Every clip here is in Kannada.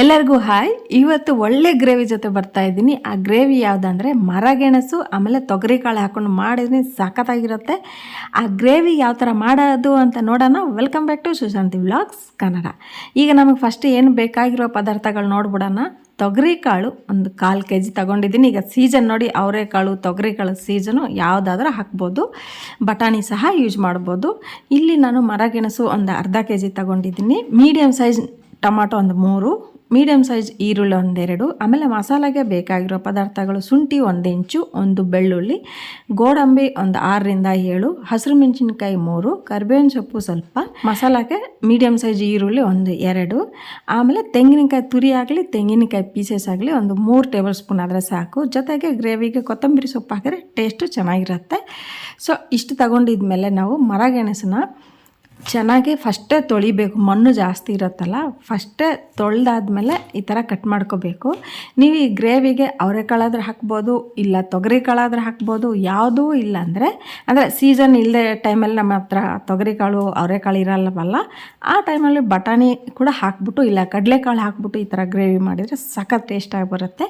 ಎಲ್ಲರಿಗೂ ಹಾಯ್. ಇವತ್ತು ಒಳ್ಳೆ ಗ್ರೇವಿ ಜೊತೆ ಬರ್ತಾ ಇದ್ದೀನಿ. ಆ ಗ್ರೇವಿ ಯಾವುದಂದ್ರೆ ಮರಗೆಣಸು ಆಮೇಲೆ ತೊಗರಿ ಕಾಳು ಹಾಕೊಂಡು ಮಾಡಿದ್ರೆ ಸಖತ್ತಾಗಿರುತ್ತೆ. ಆ ಗ್ರೇವಿ ಯಾವ ಥರ ಮಾಡೋದು ಅಂತ ನೋಡೋಣ. Welcome back to Sushanti vlogs Kannada ಈಗ ನಮಗೆ ಫಸ್ಟ್ ಏನು ಬೇಕಾಗಿರೋ ಪದಾರ್ಥಗಳು ನೋಡ್ಬಿಡೋಣ. ತೊಗರಿ ಕಾಳು ಒಂದು ಕಾಲು ಕೆ ಜಿ ತೊಗೊಂಡಿದ್ದೀನಿ. ಈಗ ಸೀಸನ್ ನೋಡಿ ಅವರೆಕಾಳು ತೊಗರಿ ಕಾಳು ಸೀಸನು ಯಾವುದಾದ್ರೂ ಹಾಕ್ಬೋದು. ಬಟಾಣಿ ಸಹ ಯೂಸ್ ಮಾಡ್ಬೋದು. ಇಲ್ಲಿ ನಾನು ಮರಗೆಣಸು ಒಂದು ಅರ್ಧ ಕೆ ಜಿ ತೊಗೊಂಡಿದ್ದೀನಿ. ಮೀಡಿಯಮ್ ಸೈಜ್ ಟೊಮಾಟೊ ಒಂದು ಮೂರು. ಮೀಡಿಯಮ್ ಸೈಜ್ ಈರುಳ್ಳಿ ಒಂದೆರಡು, ಆಮೇಲೆ ಮಸಾಲೆಗೆ ಬೇಕಾಗಿರೋ ಪದಾರ್ಥಗಳು ಶುಂಠಿ ಒಂದು ಇಂಚು, ಒಂದು ಬೆಳ್ಳುಳ್ಳಿ, ಗೋಡಂಬಿ ಒಂದು ಆರರಿಂದ ಏಳು, ಹಸಿರು ಮೆಣಸಿನ್ಕಾಯಿ ಮೂರು, ಕರಿಬೇವಿನ ಸೊಪ್ಪು ಸ್ವಲ್ಪ, ಮಸಾಲೆಗೆ ಮೀಡಿಯಮ್ ಸೈಜ್ ಈರುಳ್ಳಿ ಒಂದು ಎರಡು, ಆಮೇಲೆ ತೆಂಗಿನಕಾಯಿ ತುರಿ ಆಗಲಿ, ತೆಂಗಿನಕಾಯಿ ಪೀಸಸ್ ಆಗಲಿ ಒಂದು ಮೂರು ಟೇಬಲ್ ಸ್ಪೂನ್ ಆದರೆ ಸಾಕು. ಜೊತೆಗೆ ಗ್ರೇವಿಗೆ ಕೊತ್ತಂಬರಿ ಸೊಪ್ಪು ಹಾಕಿದ್ರೆ ಟೇಸ್ಟು ಚೆನ್ನಾಗಿರುತ್ತೆ. ಸೊ, ಇಷ್ಟು ತಗೊಂಡಿದ್ಮೇಲೆ ನಾವು ಮರಗೆಣಸನ್ನ ಚೆನ್ನಾಗಿ ಫಸ್ಟೇ ತೊಳಿಬೇಕು, ಮಣ್ಣು ಜಾಸ್ತಿ ಇರುತ್ತಲ್ಲ, ಫಸ್ಟೇ ತೊಳೆದಾದ್ಮೇಲೆ ಈ ಥರ ಕಟ್ ಮಾಡ್ಕೋಬೇಕು. ನೀವು ಈ ಗ್ರೇವಿಗೆ ಅವರೆಕಾಳಾದ್ರೆ ಹಾಕ್ಬೋದು, ಇಲ್ಲ ತೊಗರಿ ಕಾಳಾದ್ರೆ ಹಾಕ್ಬೋದು, ಯಾವುದೂ ಇಲ್ಲ ಅಂದರೆ ಅಂದರೆ ಸೀಸನ್ ಇಲ್ಲದೆ ಟೈಮಲ್ಲಿ ನಮ್ಮ ಹತ್ರ ತೊಗರಿಕಾಳು, ಅವರೆಕಾಳು ಇರಲ್ಲವಲ್ಲ ಆ ಟೈಮಲ್ಲಿ ಬಟಾಣಿ ಕೂಡ ಹಾಕ್ಬಿಟ್ಟು, ಇಲ್ಲ ಕಡಲೆಕಾಳು ಹಾಕ್ಬಿಟ್ಟು ಈ ಥರ ಗ್ರೇವಿ ಮಾಡಿದರೆ ಸಖತ್ ಟೇಸ್ಟಾಗಿ ಬರುತ್ತೆ.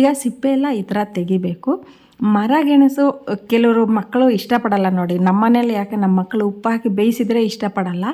ಈಗ ಸಿಪ್ಪೆ ಎಲ್ಲ ಈ ಥರ ತೆಗಿಬೇಕು. ಮರಗೆಣಸು ಕೆಲವರು ಮಕ್ಕಳು ಇಷ್ಟಪಡಲ್ಲ ನೋಡಿ. ನಮ್ಮ ಮನೇಲಿ ಯಾಕೆ ನಮ್ಮ ಮಕ್ಕಳು ಉಪ್ಪು ಹಾಕಿ ಬೇಯಿಸಿದರೆ ಇಷ್ಟಪಡಲ್ಲ.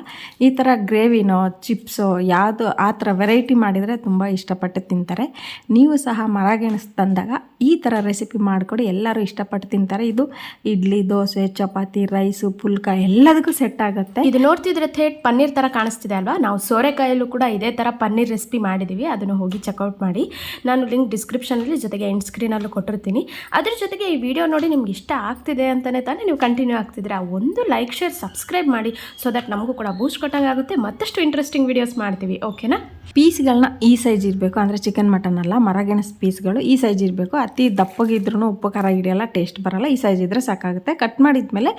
ಈ ಥರ ಗ್ರೇವಿನೋ, ಚಿಪ್ಸೋ, ಯಾವುದು ಆ ಥರ ವೆರೈಟಿ ಮಾಡಿದರೆ ತುಂಬ ಇಷ್ಟಪಟ್ಟು ತಿಂತಾರೆ. ನೀವು ಸಹ ಮರಗೆಣಸು ತಂದಾಗ ಈ ಥರ ರೆಸಿಪಿ ಮಾಡಿಕೊಡಿ. ಎಲ್ಲರೂ ಇಷ್ಟಪಟ್ಟು ತಿಂತಾರೆ. ಇದು ಇಡ್ಲಿ, ದೋಸೆ, ಚಪಾತಿ ರೈಸು ಪುಲ್ಕ ಎಲ್ಲದಕ್ಕೂ ಸೆಟ್ ಆಗುತ್ತೆ. ಇದು ನೋಡ್ತಿದ್ರೆ ಥೇಟ್ ಪನ್ನೀರ್ ಥರ ಕಾಣಿಸ್ತಿದೆ ಅಲ್ವಾ? ನಾವು ಸೋರೆಕಾಯಲ್ಲೂ ಕೂಡ ಇದೇ ಥರ ಪನ್ನೀರ್ ರೆಸಿಪಿ ಮಾಡಿದ್ದೀವಿ ಅದನ್ನು ಹೋಗಿ ಚೆಕ್ಔಟ್ ಮಾಡಿ. ನಾನು ಲಿಂಕ್ ಡಿಸ್ಕ್ರಿಪ್ಷನಲ್ಲಿ ಜೊತೆಗೆ ಎಂಡ್ ಸ್ಕ್ರೀನಲ್ಲೂ ಕೊಟ್ಟಿರ್ತೀನಿ. ಅದ್ರ ಜೊತೆಗೆ ಈ ವಿಡಿಯೋ ನೋಡಿ ನಿಮ್ಗೆ ಇಷ್ಟ ಆಗ್ತಿದೆ ಅಂತಲೇ ತಾನೇ ನೀವು ಕಂಟಿನ್ಯೂ ಆಗ್ತಿದ್ರೆ ಆ ಒಂದು ಲೈಕ್ ಶೇರ್ ಸಬ್ಸ್ಕ್ರೈಬ್ ಮಾಡಿ ಸೊ ದಟ್ ನಮಗೂ ಕೂಡ ಬೂಸ್ಟ್ ಕೊಟ್ಟಂಗೆ ಆಗುತ್ತೆ. ಮತ್ತಷ್ಟು ಇಂಟ್ರೆಸ್ಟಿಂಗ್ ವಿಡಿಯೋಸ್ ಮಾಡ್ತೀವಿ ಓಕೆನಾ ಪೀಸ್ಗಳನ್ನ ಈ ಸೈಜ್ ಇರಬೇಕು, ಅಂದರೆ ಚಿಕನ್ ಮಟನ್ ಅಲ್ಲ, ಮರಗೆಣಸು ಪೀಸ್ಗಳು ಈ ಸೈಜ್ ಇರಬೇಕು. ಅತಿ ದಪ್ಪಗಿದ್ರೂ ಉಪ್ಪು, ಖಾರ ಹಿಡಿಯಲ್ಲ ಟೇಸ್ಟ್ ಬರಲ್ಲ, ಈ ಸೈಜ್ ಇದ್ದರೆ ಸಾಕಾಗುತ್ತೆ. ಕಟ್ ಮಾಡಿದ್ಮೇಲೆ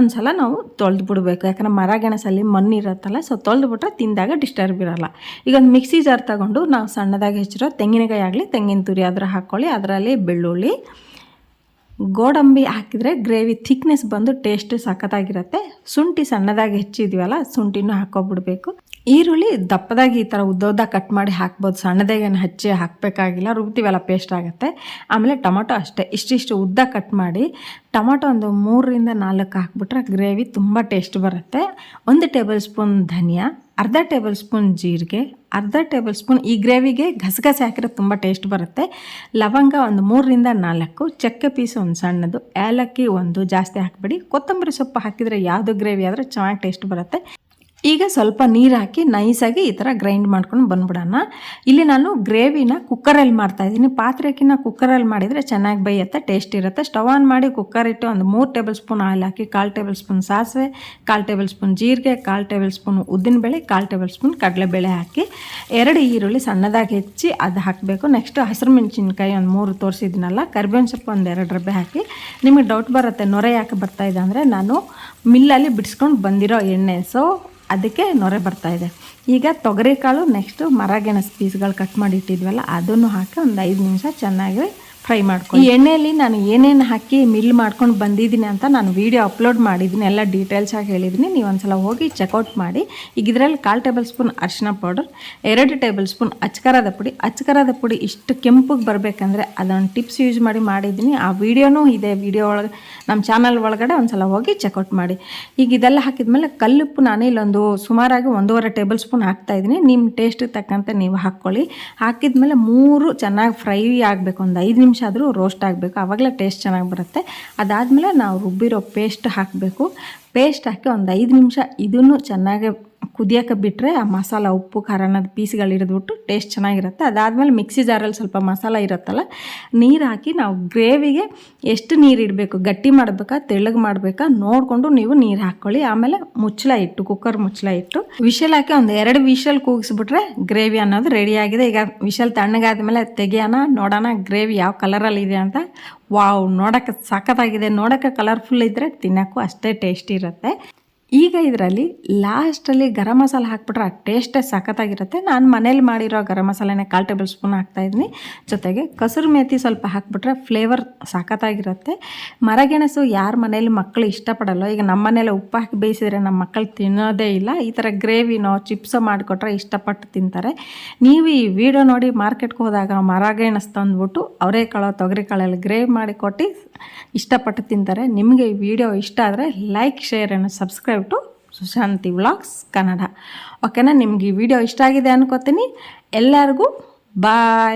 ಒಂದು ಸಲ ನಾವು ತೊಳೆದು ಬಿಡಬೇಕು ಯಾಕಂದರೆ ಮರಗೆಣಸಲ್ಲಿ ಮಣ್ಣು ಇರುತ್ತಲ್ಲ ಸೊ ತೊಳೆದು ಬಿಟ್ರೆ ತಿಂದಾಗ ಡಿಸ್ಟರ್ಬ್ ಇರಲ್ಲ. ಈಗ ಒಂದು ಮಿಕ್ಸಿ ಜಾರ್ ತಗೊಂಡು ನಾವು ಸಣ್ಣದಾಗಿ ಹೆಚ್ಚಿರೋ ತೆಂಗಿನಕಾಯಿ ಆಗಲಿ, ತೆಂಗಿನ ತುರಿ ಆದರೂ ಹಾಕ್ಕೊಳ್ಳಿ, ಅದರಲ್ಲಿ ಬೆಳ್ಳುಳ್ಳಿ ಗೋಡಂಬಿ ಹಾಕಿದರೆ ಗ್ರೇವಿ ಥಿಕ್ನೆಸ್ ಬಂದು ಟೇಸ್ಟ್ ಸಖತ್ತಾಗಿರುತ್ತೆ. ಶುಂಠಿ ಸಣ್ಣದಾಗಿ ಹೆಚ್ಚಿದೀವಲ್ಲ, ಶುಂಠಿನೂ ಹಾಕೋಬಿಡ್ಬೇಕು. ಈರುಳ್ಳಿ ದಪ್ಪದಾಗಿ ಈ ಥರ ಉದ್ದ ಕಟ್ ಮಾಡಿ ಹಾಕ್ಬೋದು. ಸಣ್ಣದಾಗೇನು ಹಚ್ಚಿ ಹಾಕಬೇಕಾಗಿಲ್ಲ ರುಬ್ತೀವಲ್ಲ ಪೇಸ್ಟ್ ಆಗುತ್ತೆ. ಆಮೇಲೆ ಟೊಮೊಟೊ ಅಷ್ಟೇ, ಇಷ್ಟಿಷ್ಟು ಉದ್ದ ಕಟ್ ಮಾಡಿ ಟೊಮೊಟೊ ಒಂದು ಮೂರರಿಂದ ನಾಲ್ಕು ಹಾಕ್ಬಿಟ್ರೆ ಗ್ರೇವಿ ತುಂಬ ಟೇಸ್ಟ್ ಬರುತ್ತೆ. ಒಂದು ಟೇಬಲ್ ಸ್ಪೂನ್ ಧನಿಯಾ ಅರ್ಧ ಟೇಬಲ್ ಸ್ಪೂನ್ ಜೀರಿಗೆ, ಅರ್ಧ ಟೇಬಲ್ ಸ್ಪೂನ್ ಈ ಗ್ರೇವಿಗೆ ಗಸಗಸೆ ಹಾಕಿದ್ರೆ ತುಂಬ ಟೇಸ್ಟ್ ಬರುತ್ತೆ. ಲವಂಗ ಒಂದು ಮೂರರಿಂದ ನಾಲ್ಕು, ಚಕ್ಕೆ ಪೀಸ್ ಒಂದು ಸಣ್ಣದು, ಏಲಕ್ಕಿ ಒಂದು ಜಾಸ್ತಿ ಹಾಕಿಬಿಡಿ. ಕೊತ್ತಂಬರಿ ಸೊಪ್ಪು ಹಾಕಿದರೆ ಯಾವುದು ಗ್ರೇವಿ ಆದರೆ ಚೆನ್ನಾಗಿ ಟೇಸ್ಟ್ ಬರುತ್ತೆ. ಈಗ ಸ್ವಲ್ಪ ನೀರು ಹಾಕಿ ನೈಸಾಗಿ ಈ ಥರ ಗ್ರೈಂಡ್ ಮಾಡ್ಕೊಂಡು ಬಂದ್ಬಿಡೋಣ. ಇಲ್ಲಿ ನಾನು ಗ್ರೇವಿನ ಕುಕ್ಕರಲ್ಲಿ ಮಾಡ್ತಾಯಿದ್ದೀನಿ ಪಾತ್ರೆಕಿನ ಕುಕ್ಕರಲ್ಲಿ ಮಾಡಿದರೆ ಚೆನ್ನಾಗಿ ಬೇಯುತ್ತೆ ಟೇಸ್ಟ್ ಇರುತ್ತೆ. ಸ್ಟವ್ ಆನ್ ಮಾಡಿ ಕುಕ್ಕರ್ ಇಟ್ಟು ಒಂದು ಮೂರು ಟೇಬಲ್ ಸ್ಪೂನ್ ಆಯಿಲ್ ಹಾಕಿ, ಕಾಲು ಟೇಬಲ್ ಸ್ಪೂನ್ ಸಾಸಿವೆ, ಕಾಲು ಟೇಬಲ್ ಸ್ಪೂನ್ ಜೀರಿಗೆ, ಕಾಲು ಟೇಬಲ್ ಸ್ಪೂನ್ ಉದ್ದಿನಬೇಳೆ ಕಾಲು ಟೇಬಲ್ ಸ್ಪೂನ್ ಕಡಲೆಬೇಳೆ ಹಾಕಿ, ಎರಡು ಈರುಳ್ಳಿ ಸಣ್ಣದಾಗಿ ಹೆಚ್ಚಿ ಅದು ಹಾಕಬೇಕು. ನೆಕ್ಸ್ಟ್ ಹಸಿರು ಮೆಣಸಿನ್ಕಾಯಿ ಒಂದು ಮೂರು ತೋರಿಸಿದ್ನಲ್ಲ, ಕರ್ಬೇವಿನ ಸೊಪ್ಪು ಒಂದು ಎರಡು ರಬ್ಬೆ ಹಾಕಿ. ನಿಮಗೆ ಡೌಟ್ ಬರುತ್ತೆ ನೊರೆ ಯಾಕೆ ಬರ್ತಾ ಇದೆ ಅಂದರೆ, ನಾನು ಮಿಲ್ಲಲ್ಲಿ ಬಿಡಿಸ್ಕೊಂಡು ಬಂದಿರೋ ಎಣ್ಣೆ. ಸೊ ಅದಕ್ಕೆ ನೊರೆ ಬರ್ತಾ ಇದೆ. ಈಗ ತೊಗರಿಕಾಳು ನೆಕ್ಸ್ಟು ಮರಗೆಣಸು ಪೀಸ್ಗಳು ಕಟ್ ಮಾಡಿ ಇಟ್ಟಿದ್ವಲ್ಲ ಅದನ್ನು ಹಾಕಿ ಒಂದು ಐದು ನಿಮಿಷ ಚೆನ್ನಾಗಿ ಫ್ರೈ ಮಾಡ್ಕೊಂಡು ಈ ಎಣ್ಣೆಯಲ್ಲಿ ನಾನು ಏನೇನು ಹಾಕಿ ಮಿಲ್ ಮಾಡ್ಕೊಂಡು ಬಂದಿದ್ದೀನಿ ಅಂತ ನಾನು ವೀಡಿಯೋ ಅಪ್ಲೋಡ್ ಮಾಡಿದ್ದೀನಿ. ಎಲ್ಲ ಡೀಟೇಲ್ಸಾಗಿ ಹೇಳಿದ್ದೀನಿ. ನೀವು ಒಂದ್ಸಲ ಹೋಗಿ ಚೆಕ್ಔಟ್ ಮಾಡಿ. ಈಗ ಇದರಲ್ಲಿ ಕಾಲು ಟೇಬಲ್ ಸ್ಪೂನ್ ಅರಿಶಿನ ಪೌಡರ್ ಎರಡು ಟೇಬಲ್ ಸ್ಪೂನ್ ಅಚ್ಕರದ ಪುಡಿ. ಅಚ್ಕರದ ಪುಡಿ ಇಷ್ಟು ಕೆಂಪಗೆ ಬರಬೇಕಂದ್ರೆ ಅದೊಂದು ಟಿಪ್ಸ್ ಯೂಸ್ ಮಾಡಿ ಮಾಡಿದ್ದೀನಿ. ಆ ವಿಡಿಯೋನೂ ಇದೆ. ವಿಡಿಯೋ ಒಳಗೆ ನಮ್ಮ ಚಾನಲ್ ಒಳಗಡೆ ಒಂದ್ಸಲ ಹೋಗಿ ಚೆಕ್ಔಟ್ ಮಾಡಿ. ಈಗ ಇದೆಲ್ಲ ಹಾಕಿದ್ಮೇಲೆ ಕಲ್ಲುಪ್ಪು ನಾನು ಇಲ್ಲೊಂದು ಸುಮಾರಾಗಿ ಒಂದೂವರೆ ಟೇಬಲ್ ಸ್ಪೂನ್ ಹಾಕ್ತಾಯಿದ್ದೀನಿ ನಿಮ್ಮ ಟೇಸ್ಟಿಗೆ ತಕ್ಕಂತೆ ನೀವು ಹಾಕ್ಕೊಳ್ಳಿ. ಹಾಕಿದ್ಮೇಲೆ ಮೂರು ಚೆನ್ನಾಗಿ ಫ್ರೈ ಆಗಬೇಕು. ಒಂದು ಐದು ನಿಮಿಷ ಆದರೂ ರೋಸ್ಟ್ ಆಗಬೇಕು. ಆವಾಗಲೇ ಟೇಸ್ಟ್ ಚೆನ್ನಾಗಿ ಬರುತ್ತೆ. ಅದಾದಮೇಲೆ ನಾವು ರುಬ್ಬಿರೋ ಪೇಸ್ಟ್ ಹಾಕಬೇಕು. ಪೇಸ್ಟ್ ಹಾಕಿ ಒಂದು ಐದು ನಿಮಿಷ ಇದನ್ನು ಚೆನ್ನಾಗಿ ಕುದಿಯೋಕೆ ಬಿಟ್ಟರೆ ಆ ಮಸಾಲ, ಉಪ್ಪು ಖಾರ ಅನ್ನೋದು ಪೀಸ್ಗಳು ಹಿಡಿದ್ಬಿಟ್ಟು ಟೇಸ್ಟ್ ಚೆನ್ನಾಗಿರುತ್ತೆ. ಅದಾದಮೇಲೆ ಮಿಕ್ಸಿ ಜಾರಲ್ಲಿ ಸ್ವಲ್ಪ ಮಸಾಲ ಇರುತ್ತಲ್ಲ, ನೀರು ಹಾಕಿ ನಾವು ಗ್ರೇವಿಗೆ ಎಷ್ಟು ನೀರು ಇಡಬೇಕು, ಗಟ್ಟಿ ಮಾಡಬೇಕಾ, ತೆಳ್ಳಗೆ ಮಾಡಬೇಕಾ, ನೋಡಿಕೊಂಡು ನೀವು ನೀರು ಹಾಕ್ಕೊಳ್ಳಿ. ಆಮೇಲೆ ಮುಚ್ಚಳ ಇಟ್ಟು, ಕುಕ್ಕರ್ ಮುಚ್ಚಳ ಇಟ್ಟು, ವಿಷಲ್ ಹಾಕಿ ಒಂದು ಎರಡು ವಿಷಲ್ ಕೂಗಿಸ್ಬಿಟ್ರೆ ಗ್ರೇವಿ ಅನ್ನೋದು ರೆಡಿ ಆಗಿದೆ. ಈಗ ವಿಷಲ್ ತಣ್ಣಗಾದ್ಮೇಲೆ ತೆಗಿಯೋಣ, ನೋಡೋಣ ಗ್ರೇವಿ ಯಾವ ಕಲರಲ್ಲಿ ಇದೆ ಅಂತ. ವಾವ್, ನೋಡೋಕ್ಕೆ ಸಖತ್ತಾಗಿದೆ. ನೋಡೋಕ್ಕೆ ಕಲರ್ಫುಲ್ ಇದ್ದರೆ ತಿನ್ನೋಕ್ಕೂ ಅಷ್ಟೇ ಟೇಸ್ಟಿ ಇರುತ್ತೆ. ಈಗ ಇದರಲ್ಲಿ ಲಾಸ್ಟಲ್ಲಿ ಗರಂ ಮಸಾಲ ಹಾಕ್ಬಿಟ್ರೆ ಆ ಟೇಸ್ಟೇ ಸಖತ್ತಾಗಿರುತ್ತೆ. ನಾನು ಮನೇಲಿ ಮಾಡಿರೋ ಗರಂ ಮಸಾಲೆನೇ ಕಾಲು ಟೇಬಲ್ ಸ್ಪೂನ್ ಹಾಕ್ತಾಯಿದ್ದೀನಿ ಜೊತೆಗೆ ಕಸೂರು ಮೇಥಿ ಸ್ವಲ್ಪ ಹಾಕ್ಬಿಟ್ರೆ ಫ್ಲೇವರ್ ಸಖತ್ತಾಗಿರುತ್ತೆ. ಮರಗೆಣಸು ಯಾರ ಮನೇಲಿ ಮಕ್ಕಳು ಇಷ್ಟಪಡಲ್ಲ. ಈಗ ನಮ್ಮ ಮನೇಲಿ ಉಪ್ಪು ಹಾಕಿ ಬೇಯಿಸಿದರೆ ನಮ್ಮ ಮಕ್ಕಳು ತಿನ್ನೋದೇ ಇಲ್ಲ. ಈ ಥರ ಗ್ರೇವಿನೋ, ಚಿಪ್ಸೋ ಮಾಡಿಕೊಟ್ರೆ ಇಷ್ಟಪಟ್ಟು ತಿಂತಾರೆ. ನೀವು ಈ ವಿಡಿಯೋ ನೋಡಿ ಮಾರ್ಕೆಟ್ಗೆ ಹೋದಾಗ ಮರಗೆಣಸು ತಂದ್ಬಿಟ್ಟು ಅವರೆಕಾಳು ತೊಗರಿಕಾಳಲ್ಲಿ ಗ್ರೇವಿ ಮಾಡಿ ಕೊಟ್ಟು ಇಷ್ಟಪಟ್ಟು ತಿಂತಾರೆ. ನಿಮಗೆ ಈ ವಿಡಿಯೋ ಇಷ್ಟ ಆದರೆ like share and subscribe to Sushanti vlogs Kannada ಓಕೆನಾ ನಿಮ್ಗೆ ಈ ವಿಡಿಯೋ ಇಷ್ಟ ಆಗಿದೆ ಅನ್ಕೋತೀನಿ. ಎಲ್ಲರಿಗೂ ಬಾಯ್